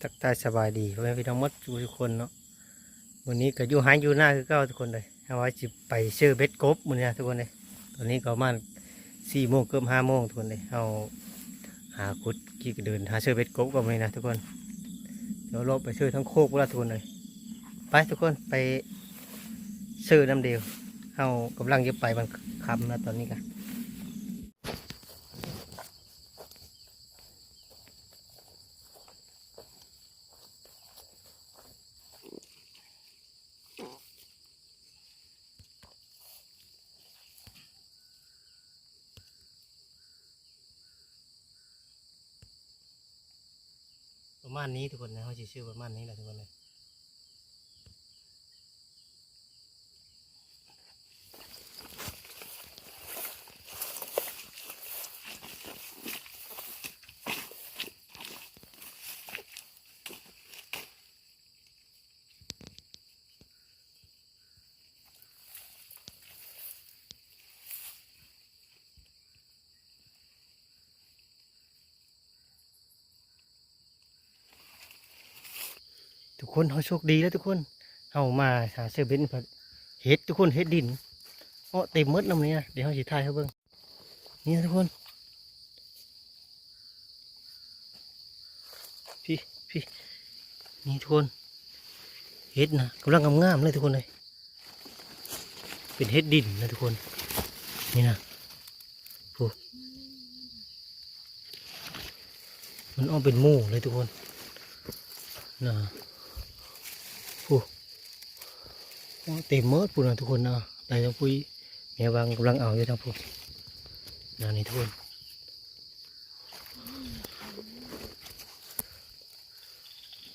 ทักทายสบายดีพ่อแม่พี่น้องมดทุกคนเนาะวันนี้ก็อยู่หายอยู่หน้าคือเก้าทุกคนเลยเอาไว้จิไปซื้อเบ็ดกบมื้อนี้นะทุกคนเลยตอนนี้ก็มาสี่โมงเกือบห้าโมงทุกคนเลยเอาหาคุดกี่เดินหาซื้อเบ็ดกบก็ไม่นะทุกคนเดี๋ยวเราไปซื้อทั้งโคกแล้วทุกคนเลยไปทุกคนไปซื้อน้ำเดียวเอากำลังจะไปมันคำนะตอนนี้กัน ประมาณนี้ทุกคนนะเขาจะชื่อประมาณนี้แหละทุกคนเลย ทุกคนเขาโชคดีแล้วทุกคนเอามาหาเซอเว่นเฮ็ดทุกคนเฮ็ดดินเอ้อเต็มหมดน้ำนี้นะเดี๋ยวเขาจะถ่ายให้เบิ่งนี่ทุกคนพี่พี่นี่ทุกคนเฮ็ดนะกำลังงามๆเลยทุกคนเลยเป็นเฮ็ดดินนะทุกคน นี่นะโอ้มันอ้อมเป็นหมู่เลยทุกคนนะ โอ้โอ้เต็มเมิดปุ่นะทุกคนนะแต่ทั้งปุ้ยแม่วางกำลังเอาอยู่ทั้งพุ่นนะนี่ทุกคน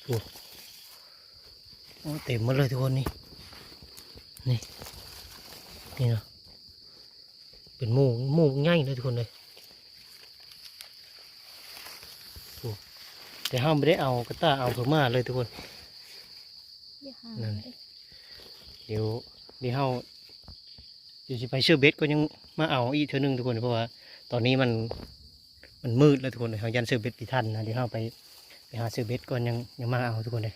โอ้โอ้เต็มหมดเลยทุกคนนี่นี่นี่นะเป็นหมู่หมู่ง่ายเลยทุกคนเลยแต่ห้ามไม่ได้เอากระต้าเอาเขามาเลยทุกคน นั่นเลยเดี๋ยวเดี๋ยวเฮาเดี๋ยวจะไปชื่อเบสก็ยังมาเอาอีกเท่านึงทุกคนเพราะว่า ตอนนี้มันมันมืดแล้วทุกคนเลยเฮายันชื่อเบสปีทันนะเดี๋ยวเฮาไปไปหาชื่อเบสก่อนยังยังมาเอาทุกคนเลย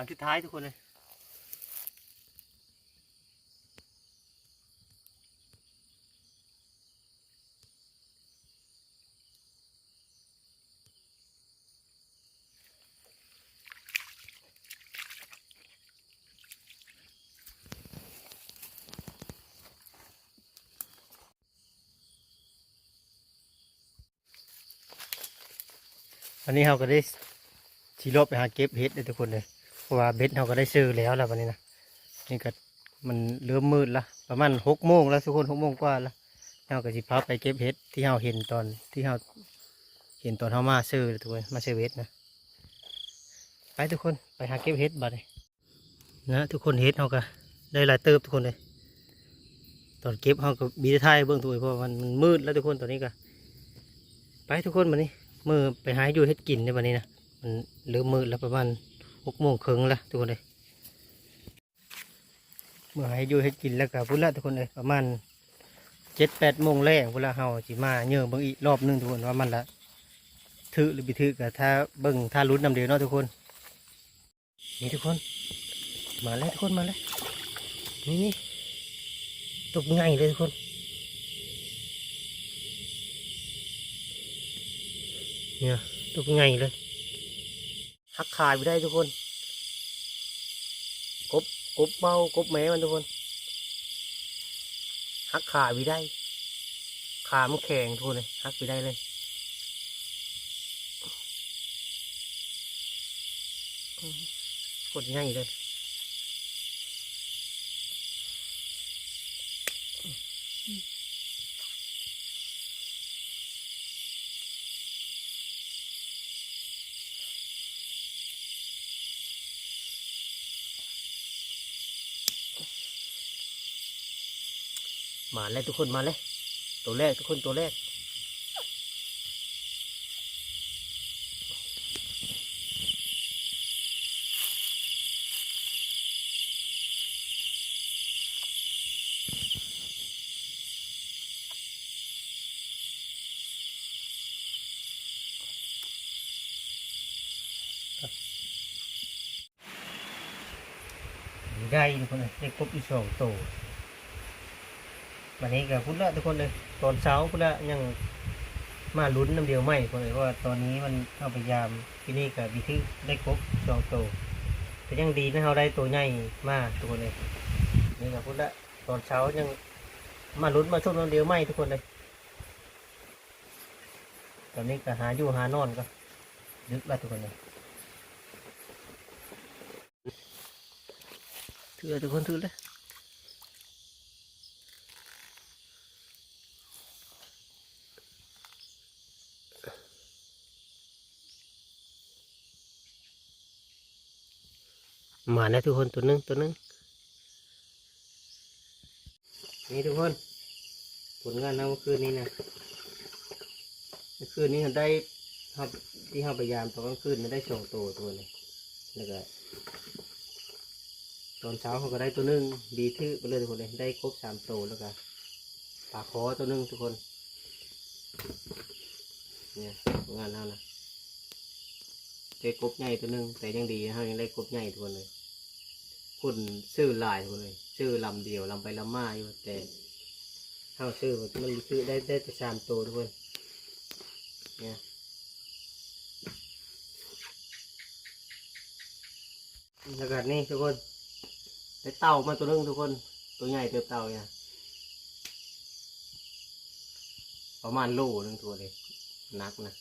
หลังสุดท้ายทุกคนเลยวันนี้เราก็ได้ชีโรบไปหาเก็บเห็ดเลยทุกคนเลย ว่าเบ็ดเราก็ได้ซื้อแล้วแล้ววันนี้นะนี่ก็มันเริ่มมืดละประมาณหกโมงแล้วทุกคนหกโมงกว่าล้วเราก็สิพาไปเก็บเห็ดที่เราเห็นตอนที่เราเห็นตอนเรามาซื้อทุกคนมาซื้อเห็ดนะไปทุกคนไปหาเก็บเห็ดบัดนี้นะทุกคนเห็ดเราก็ได้หลายเติบทุกคนเลยตอนเก็บเราก็บีได้ายเบื้องตัวเพราะมันมืดแล้วทุกคนตอนนี้ก็ไปทุกคนบัดนี้มือไปหาอยู่เห็ดกินในบัดนี้นะมันเริ่มมืดแล้วประมาณ หกโมงครึ่งล้วทุกคนเลยเมื่อให้อยู่ให้กินแล้วก็พุ่นละทุกคนเลยประมาณเจ็ดแปดโมงแรกเวลาเฮาสิมาเยอะเบิ่งอีกรอบหนึงทุกคนว่ามันละถือหรือบิถือกับถ้าเบิ่งถ้ารุ้นนำเดียวเนาะทุกคน นี่ทุกคน มาแล้วทุกคนมาแล้วนี่นี่ตกง่ายเลยทุกคนเนี่ยตกง่ายเลย หักขายไปได้ทุกคน กบกบเบากบแม้มันทุกคนหักขาวิได้ ขามันแข็งทุกคนเลยหักวิได้เลยกดง่ายเลย มาเลยทุกคนมาเลยตัวแรกทุกคนตัวแรกได้ทุกคนเลยได้ครบอีกสองตัว วันนี้ก็พุ่นละทุกคนเลยตอนเช้าพุ่นละยังมาลุ้นน้ำเดียวไม่คนเลยเพราะว่าตอนนี้มันเข้าพยายามที่นี่กับวิธีได้ครบสองตัวแต่ยังดีนะเราได้ตัวใหญ่มากทุกคนเลยนี่ก็พุ่นละตอนเช้ายังมาลุ้นมาชมน้ำเดียวไม่ทุกคนเลยตอนนี้ก็หาอยู่หานอนก็ดึกล้วทุกคนเลยถือทุกคนถือเลย มาแล้วทุกคนตัวหนึงตัวหนึงนี่ทุกคนผลงานเราเมื่อคืนนี้นะเมื่อคืนนี้เราได้ครับที่เราพยายามตอนกลางคืนเราได้สองตัวตัวเลยแล้วก็ตอนเช้าเขาก็ได้ตัวหนึงดีทื่อไปเลยทุกคนเลยได้ครบสามตัวแล้วก็ปลาคอตัวหนึงทุกคนเนี่ยผลงานเรานะได้กบใหญ่ตัวหนึงแต่ยังดีนะเขายังได้กบใหญ่ทุกคนเลย คุณซื้อหลายทุกคนเลยซื้อลำเดียวลำไปลำมาอยู่แต่เขาซื้อมันซื้อได้ได้แต่สามตัวทุกคนเนี่ยแล้วก็นี่ทุกคนได้เต่ามาตัวนึงทุกคน ตัวใหญ่เติบเต่าเนี่ยประมาณโลนึงตัวเลยหนักนะ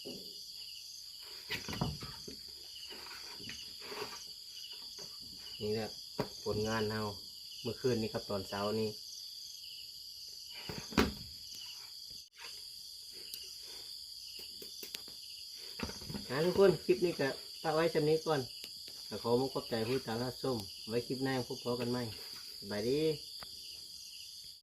นี่แหละ ผลงานเราเมื่อคืนนี้ครับตอนเช้านี้นะทุกคนคลิปนี้ก็ฝากไว้จำนี้ก่อนแต่ขอมุกขอบใจผู้ตามรับชมไว้คลิปหน้าพบกันใหม่สบายดี